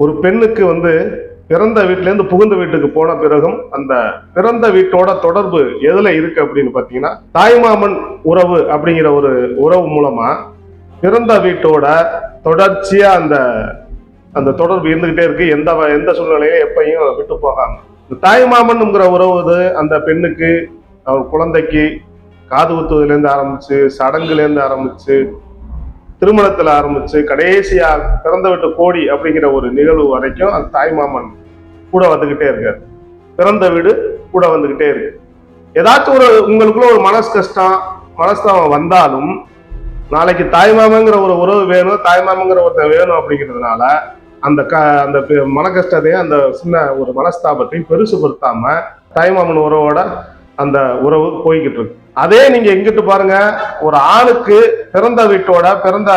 ஒரு பெண்ணுக்கு வந்து பிறந்த வீட்டிலேருந்து புகுந்த வீட்டுக்கு போன பிறகும் அந்த பிறந்த வீட்டோட தொடர்பு எதுல இருக்கு அப்படின்னு பார்த்தீங்கன்னா தாய்மாமன் உறவு அப்படிங்கிற ஒரு உறவு மூலமா பிறந்த வீட்டோட தொடர்ச்சியா அந்த அந்த தொடர்பு இருந்துகிட்டே இருக்கு. எந்த வ- எந்த சூழ்நிலையிலும் எப்பயும் விட்டு போகாம. இந்த தாய்மாமன்ங்கிற உறவு அந்த பெண்ணுக்கு அவர் குழந்தைக்கு காது குத்துவதுலேருந்து ஆரம்பிச்சு சடங்குலேருந்து ஆரம்பிச்சு திருமணத்தில் ஆரம்பிச்சு கடைசியாக பிறந்த வீட்டு கோடி அப்படிங்கிற ஒரு நிகழ்வு வரைக்கும் அந்த தாய்மாமன் கூட வந்துக்கிட்டே இருக்காரு. பிறந்த வீடு கூட வந்துக்கிட்டே இருக்கு. ஏதாச்சும் ஒரு உங்களுக்குள்ள ஒரு மனசு கஷ்டம் மனஸ்தாபம் வந்தாலும் நாளைக்கு தாய்மாமங்கிற ஒரு உறவு வேணும் தாய்மாமங்கிற ஒருத்தன் வேணும் அப்படிங்கிறதுனால அந்த க அந்த பெ- மன கஷ்டத்தையும் அந்த சின்ன ஒரு மனஸ்தாபத்தையும் பெருசுபடுத்தாம தாய்மாமன் உறவோட அந்த உறவு போய்கிட்டு இருக்கு. அதே நீங்க எங்கிட்டு பாருங்க ஒரு ஆணுக்கு பிறந்த வீட்டோட பிறந்த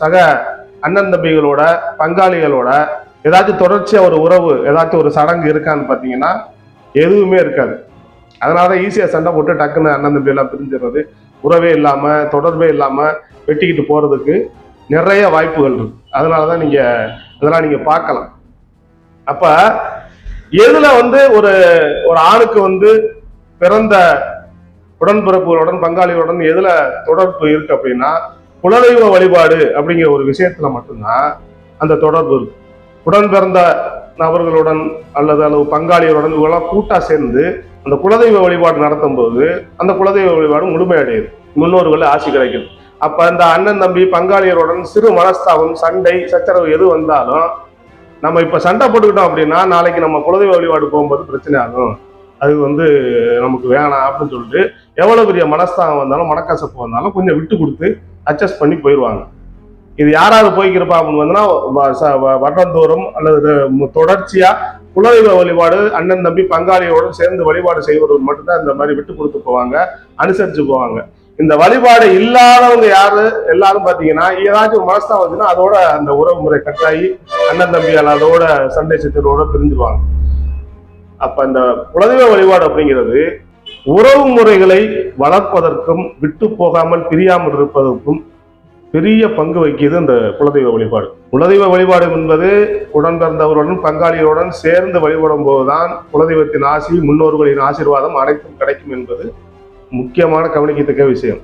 சக அண்ணன் தம்பிகளோட பங்காளிகளோட ஏதாச்சும் தொடர்ச்சியாக ஒரு உறவு ஏதாச்சும் ஒரு சடங்கு இருக்கான்னு பார்த்தீங்கன்னா எதுவுமே இருக்காது. அதனால ஈஸியாக சண்டை போட்டு டக்குன்னு அண்ணன் தம்பி எல்லாம் பிரிஞ்சிடுறது. உறவே இல்லாமல் தொடர்பே இல்லாமல் வெட்டிக்கிட்டு போகிறதுக்கு நிறைய வாய்ப்புகள் இருக்கு. அதனாலதான் நீங்கள் இதெல்லாம் நீங்கள் பார்க்கலாம். அப்போ எதில் வந்து ஒரு ஒரு ஆணுக்கு வந்து பிறந்த உடன்பிறப்புகளுடன் பங்காளிகளுடன் எதுல தொடர்பு இருக்கு அப்படின்னா குலதெய்வ வழிபாடு அப்படிங்கிற ஒரு விஷயத்துல மட்டும்தான் அந்த தொடர்பு இருக்கு. உடன் பிறந்த நபர்களுடன் அல்லது அல்லது பங்காளிகளுடன் இவங்கெல்லாம் கூட்டா சேர்ந்து அந்த குலதெய்வ வழிபாடு நடத்தும் போது அந்த குலதெய்வ வழிபாடு முழுமையடையுது. முன்னோர்கள் ஆசி கிடைக்குது. அப்ப அந்த அண்ணன் தம்பி பங்காளியருடன் சிறு மனஸ்தாபம் சண்டை சச்சரவு எது வந்தாலும் நம்ம இப்ப சண்டை போட்டுக்கிட்டோம் அப்படின்னா நாளைக்கு நம்ம குலதெய்வ வழிபாடு போகும்போது பிரச்சனை ஆகும். அது வந்து நமக்கு வேணாம் அப்படின்னு சொல்லிட்டு எவ்வளவு பெரிய மனஸ்தாகம் வந்தாலும் மனக்கசப்பு வந்தாலும் கொஞ்சம் விட்டு கொடுத்து அட்ஜஸ்ட் பண்ணி போயிடுவாங்க. இது யாராவது போய்க்கிறப்பா அப்படின்னு வந்தோம்னா வ- ச- வ- வருடந்தோறும் அல்லது தொடர்ச்சியாக தொடர்ச்சியா குலதெய்வ வழிபாடு அண்ணன் தம்பி பங்காளியோடு சேர்ந்து வழிபாடு செய்வர்கள் மட்டும்தான் இந்த மாதிரி விட்டு கொடுத்து போவாங்க அனுசரிச்சு போவாங்க. இந்த வழிபாடு இல்லாதவங்க யாரு? எல்லாரும் பாத்தீங்கன்னா ஏதாச்சும் ஒரு மனஸ்தாபம் வந்துச்சுன்னா அதோட அந்த உறவு முறை கட்டாயி அண்ணன் தம்பி அதோட சண்டை சித்தரோட பிரிஞ்சுருவாங்க. அப்ப இந்த குலதெய்வ வழிபாடு அப்படிங்கிறது உறவு முறைகளை வளர்ப்பதற்கும் விட்டு போகாமல் பிரியாமல் இருப்பதற்கும் பெரிய பங்கு வகிக்கிறது இந்த குலதெய்வ வழிபாடு. குலதெய்வ வழிபாடு என்பது உடன் பிறந்தவருடன் பங்காளிகளுடன் சேர்ந்து வழிபடும் போதுதான் குலதெய்வத்தின் ஆசி முன்னோர்களின் ஆசீர்வாதம் அனைத்தும் கிடைக்கும் என்பது முக்கியமான கவனிக்கத்தக்க விஷயம்.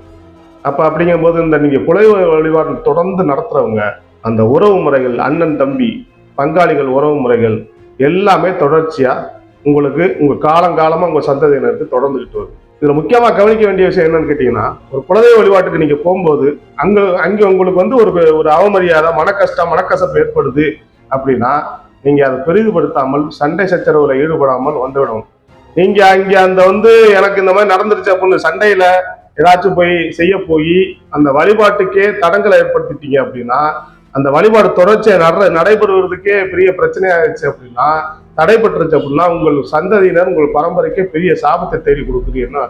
அப்ப அப்படிங்கும்போது இந்த நீங்க குலதெய்வ வழிபாடு தொடர்ந்து நடத்துறவங்க அந்த உறவு முறைகள் அண்ணன் தம்பி பங்காளிகள் உறவு முறைகள் எல்லாமே தொடர்ச்சியா உங்களுக்கு உங்கள் காலங்காலமாக உங்கள் சந்ததியினருக்கு தொடர்ந்துக்கிட்டு வருது. இதில் முக்கியமாக கவனிக்க வேண்டிய விஷயம் என்னன்னு கேட்டிங்கன்னா ஒரு குலதெய்வ வழிபாட்டுக்கு நீங்கள் போகும்போது அங்கே அங்கே உங்களுக்கு வந்து ஒரு ஒரு அவமரியாதை மனக்கஷ்டம் மனக்கசப்பு ஏற்படுது அப்படின்னா நீங்கள் அதை பெரிதுபடுத்தாமல் சண்டை சச்சரவில் ஈடுபடாமல் வந்துவிடும் நீங்கள் அங்கே அந்த வந்து எனக்கு இந்த மாதிரி நடந்துருச்சு அப்படின்னு சண்டையில் ஏதாச்சும் போய் செய்ய போய் அந்த வழிபாட்டுக்கே தடங்களை ஏற்படுத்திட்டீங்க அப்படின்னா அந்த வழிபாடு தொடர்ச்சியை நட நடைபெறுவதற்கே பெரிய பிரச்சனையாயிடுச்சு அப்படின்னா தடைபட்டுருச்சு அப்படின்னா உங்கள் சந்ததியினர் உங்கள் பரம்பரைக்கே பெரிய சாபத்தை தேடி கொடுக்குறீங்கன்னா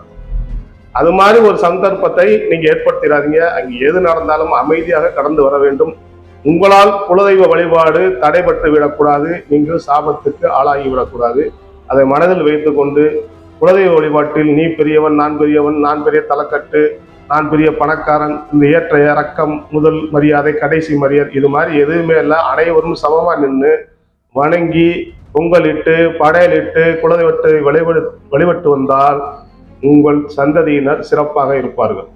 அது மாதிரி ஒரு சந்தர்ப்பத்தை நீங்க ஏற்படுத்திடாதீங்க. அங்கே எது நடந்தாலும் அமைதியாக கடந்து வர வேண்டும். உங்களால் குலதெய்வ வழிபாடு தடைபட்டு விடக்கூடாது. நீங்கள் சாபத்துக்கு ஆளாகி விடக்கூடாது அதை மனதில் வைத்துக்கொண்டு குலதெய்வ வழிபாட்டில் நீ பெரியவன் நான் பெரியவன் நான் பெரிய தலைக்கட்டு நான் பெரிய பணக்காரன் இந்த ஏற்ற இறக்கம் முதல் மரியாதை கடைசி மரியாதை இது மாதிரி எதுவுமே இல்லை. அனைவரும் சமமாக நின்று வணங்கி பொங்கலிட்டு படையலிட்டு குலதெய்வத்தை வழிபடு வழிபட்டு வந்தால் உங்கள் சந்ததியினர் சிறப்பாக இருப்பார்கள்.